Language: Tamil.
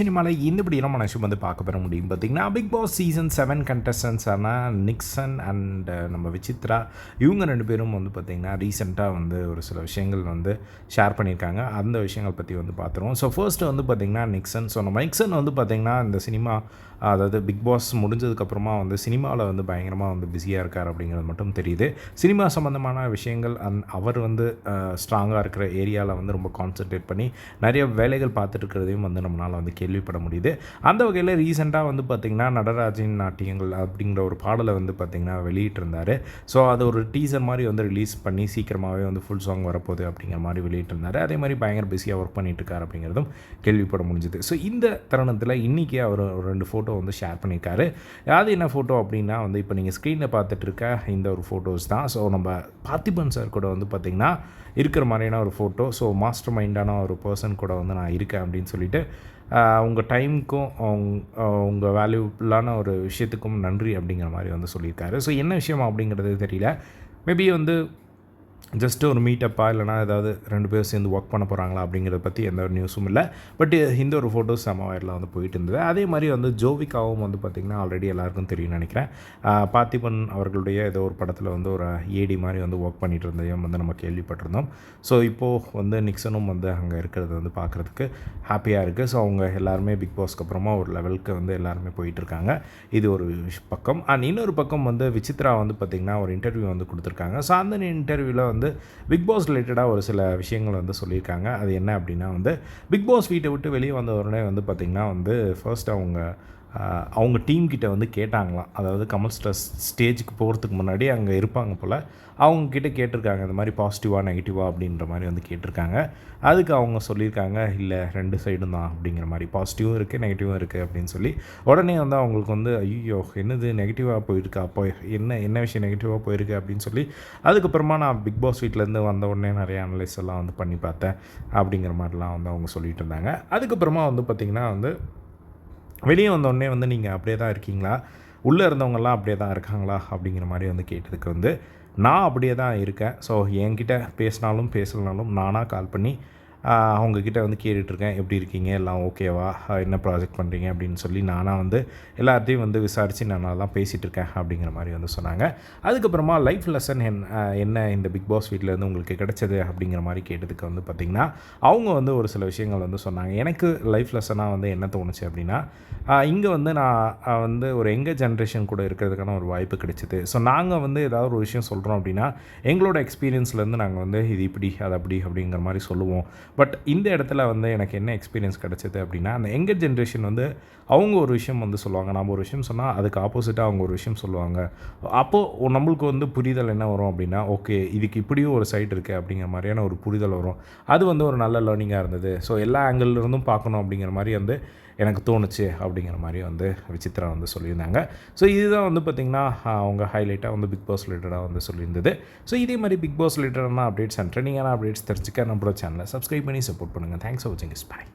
சினிமாவில் இந்தபடி என்ன நினச்சி வந்து பார்க்க பெற முடியும் பார்த்திங்கன்னா பிக் பாஸ் சீசன் செவன் கண்டஸ்டன்ஸான நிக்சன் அண்ட் நம்ம விசித்ரா இவங்க ரெண்டு பேரும் வந்து பார்த்திங்கன்னா ரீசெண்டாக வந்து ஒரு சில விஷயங்கள் வந்து ஷேர் பண்ணியிருக்காங்க. அந்த விஷயங்கள் பற்றி வந்து பார்த்துருவோம். ஸோ ஃபர்ஸ்ட் வந்து பார்த்திங்கன்னா நிக்சன் ஸோ நம்ம நிக்சன் வந்து பார்த்திங்கன்னா இந்த சினிமா அதாவது பிக் பாஸ் முடிஞ்சதுக்கப்புறமா வந்து சினிமாவில் வந்து பயங்கரமாக வந்து பிஸியாக இருக்கார் அப்படிங்கிறது மட்டும் தெரியுது. சினிமா சம்மந்தமான விஷயங்கள் அந் அவர் வந்து ஸ்ட்ராங்காக இருக்கிற ஏரியாவில் வந்து ரொம்ப கான்சென்ட்ரேட் பண்ணி நிறைய வேலைகள் பார்த்துட்டு இருக்கிறதையும் வந்து நம்மளால் வந்து கேள்வி கேள்விப்பட முடியுது. அந்த வகையில் ரீசெண்டாக வந்து பார்த்திங்கன்னா நடராஜின் நாட்டியங்கள் அப்படிங்கிற ஒரு பாடலை வந்து பார்த்திங்கன்னா வெளியிட்டிருந்தார். ஸோ அது ஒரு டீசர் மாதிரி வந்து ரிலீஸ் பண்ணி சீக்கிரமாகவே வந்து ஃபுல் சாங் வரப்போகுது அப்படிங்கிற மாதிரி வெளியிட்டிருந்தார். அதே மாதிரி பயங்கர பிஸியாக ஒர்க் பண்ணிட்டு அப்படிங்கிறதும் கேள்விப்பட முடிஞ்சுது. ஸோ இந்த தருணத்தில் இன்றைக்கி அவர் ஒரு ரெண்டு ஃபோட்டோ வந்து ஷேர் பண்ணியிருக்காரு. அது என்ன ஃபோட்டோ அப்படின்னா வந்து இப்போ நீங்கள் ஸ்க்ரீனில் பார்த்துட்டு இருக்க இந்த ஒரு ஃபோட்டோஸ் தான். ஸோ நம்ம பார்த்திபன் சார் கூட வந்து பார்த்திங்கன்னா இருக்கிற மாதிரியான ஒரு ஃபோட்டோ ஸோ மாஸ்டர் மைண்டான ஒரு பர்சன் கூட வந்து நான் இருக்கேன் அப்படின்னு சொல்லிட்டு உங்கள் டைமுக்கும் உங்கள் வேல்யூபுல்லான ஒரு விஷயத்துக்கும் நன்றி அப்படிங்கிற மாதிரி வந்து சொல்லியிருக்காரு. ஸோ என்ன விஷயம் அப்படிங்கிறது தெரியல. மேபி வந்து ஜஸ்ட்டு ஒரு மீட்டப்பா இல்லைனா ஏதாவது ரெண்டு பேரும் சேர்ந்து ஒர்க் பண்ண போகிறாங்களா அப்படிங்கிறத பற்றி எந்த ஒரு நியூஸும் இல்லை. பட் இந்த ஒரு ஃபோட்டோஸ் செம வயரில் வந்து போயிட்டு இருந்தது. அதே மாதிரி வந்து ஜோவிகாவும் வந்து பார்த்திங்கன்னா ஆல்ரெடி எல்லாருக்கும் தெரியும் நினைக்கிறேன். பார்த்திபன் அவர்களுடைய ஏதோ ஒரு படத்தில் வந்து ஒரு ஏடி மாதிரி வந்து ஒர்க் பண்ணிட்டு இருந்ததையும் வந்து நம்ம கேள்விப்பட்டிருந்தோம். ஸோ இப்போது வந்து நிக்சனும் வந்து அங்கே இருக்கிறது வந்து பார்க்குறதுக்கு ஹாப்பியாக இருக்குது ஸோ அவங்க எல்லாருமே பிக் பாஸ்க்கு அப்புறமா ஒரு லெவலுக்கு வந்து எல்லாருமே போயிட்டுருக்காங்க இது ஒரு பக்கம். அண்ட் இன்னொரு பக்கம் வந்து விசித்ரா வந்து பார்த்திங்கன்னா ஒரு இன்டர்வியூ வந்து கொடுத்துருக்காங்க. ஸோ அந்த இன்டர்வியூவில் வந்து வந்து பிக் பாஸ் ரிலேட்டடாக ஒரு சில விஷயங்கள் வந்து சொல்லியிருக்காங்க. அது என்ன அப்படின்னா வந்து பிக் பாஸ் வீட்டை விட்டு வெளியே வந்த உடனே வந்து பார்த்திங்கன்னா வந்து ஃபர்ஸ்ட் அவங்க அவங்க டீம் கிட்டே வந்து கேட்டாங்களாம். அதாவது கமல் ஸ்டர் ஸ்டேஜுக்கு போகிறதுக்கு முன்னாடி அங்கே இருப்பாங்க போல் அவங்கக்கிட்ட கேட்டிருக்காங்க இந்த மாதிரி பாசிட்டிவாக நெகட்டிவாக அப்படின்ற மாதிரி வந்து கேட்டிருக்காங்க. அதுக்கு அவங்க சொல்லியிருக்காங்க இல்லை ரெண்டு சைடும் தான் அப்படிங்கிற மாதிரி. பாசிட்டிவும் இருக்குது நெகட்டிவும் இருக்குது அப்படின்னு சொல்லி உடனே வந்து அவங்களுக்கு வந்து ஐயோ என்னது நெகட்டிவாக போயிருக்கா அப்போ என்ன என்ன விஷயம் நெகட்டிவாக போயிருக்கு? அப்படின்னு சொல்லி அதுக்கப்புறமா நான் பிக் பாஸ் வீட்டிலேருந்து வந்த உடனே நிறைய அனலைஸ் எல்லாம் வந்து பண்ணி பார்த்தேன் அப்படிங்கிற மாதிரிலாம் வந்து அவங்க சொல்லிட்டு இருந்தாங்க. அதுக்கப்புறமா வந்து பார்த்திங்கன்னா வந்து வெளியே வந்தோடனே வந்து நீங்கள் அப்படியே தான் இருக்கீங்களா? உள்ளே இருந்தவங்கெல்லாம் அப்படியே தான் இருக்காங்களா? அப்படிங்கிற மாதிரி வந்து கேட்டதுக்கு வந்து நான் அப்படியே தான் இருக்கேன். ஸோ என்கிட்ட பேசினாலும் பேசலனாலும் நானாக கால் பண்ணி அவங்கக்கிட்ட வந்து கேட்டுட்ருக்கேன். எப்படி இருக்கீங்க? எல்லாம் ஓகேவா? என்ன ப்ராஜெக்ட் பண்ணுறீங்க அப்படின்னு சொல்லி நானாக வந்து எல்லாத்தையும் வந்து விசாரித்து நான் நல்லா பேசிகிட்டு இருக்கேன் அப்படிங்கிற மாதிரி வந்து சொன்னாங்க. அதுக்கப்புறமா லைஃப் லெசன் என் என்ன இந்த பிக் பாஸ் வீட்டிலேருந்து உங்களுக்கு கிடைச்சது அப்படிங்கிற மாதிரி கேட்டதுக்கு வந்து பார்த்திங்கன்னா அவங்க வந்து ஒரு சில விஷயங்கள் வந்து சொன்னாங்க. எனக்கு லைஃப் லெசனாக வந்து என்ன தோணுச்சு அப்படின்னா இங்கே வந்து நான் வந்து ஒரு எங்கள் ஜென்ரேஷன் கூட இருக்கிறதுக்கான ஒரு வாய்ப்பு கிடைச்சிது. ஸோ நாங்கள் வந்து ஏதாவது ஒரு விஷயம் சொல்கிறோம் அப்படின்னா எங்களோட எக்ஸ்பீரியன்ஸ்லேருந்து நாங்கள் வந்து இது இப்படி அது அப்படி அப்படிங்கிற மாதிரி சொல்லுவோம். பட் இந்த இடத்துல வந்து எனக்கு என்ன எக்ஸ்பீரியன்ஸ் கிடச்சிது அப்படின்னா அந்த எங்கர் ஜென்ரேஷன் வந்து அவங்க ஒரு விஷயம் வந்து சொல்லுவாங்க. நம்ம ஒரு விஷயம் சொன்னால் அதுக்கு ஆப்போசிட்டாக அவங்க ஒரு விஷயம் சொல்லுவாங்க. அப்போது நம்மளுக்கு வந்து புரிதல் என்ன வரும் அப்படின்னா ஓகே இதுக்கு இப்படியும் ஒரு சைட் இருக்குது அப்படிங்கிற மாதிரியான ஒரு புரிதல் வரும். அது வந்து ஒரு நல்ல லேர்னிங்காக இருந்தது. ஸோ எல்லா ஆங்கிள்லேருந்தும் பார்க்கணும் அப்படிங்கிற மாதிரி வந்து எனக்கு தோணுச்சு அப்படிங்கிற மாதிரி வந்து விசித்ரா வந்து சொல்லியிருந்தாங்க. ஸோ இதுதான் வந்து பார்த்திங்கன்னா அவங்க ஹைலைட்டாக வந்து பிக் பாஸ் ரிலேட்டடாக வந்து சொல்லியிருந்தது. ஸோ இதே மாதிரி பிக் பாஸ் ரிலேட்டடான அப்டேட்ஸ் அண்ட் ட்ரெண்டிங்கான அப்டேட்ஸ் தெரிஞ்சுக்க நம்மளோட சேனலை சப்ஸ்கிரைப் பண்ணி சப்போர்ட் பண்ணுங்கள் தேங்க்ஸ் ஃபார் வாட்சிங் இஸ் பாய்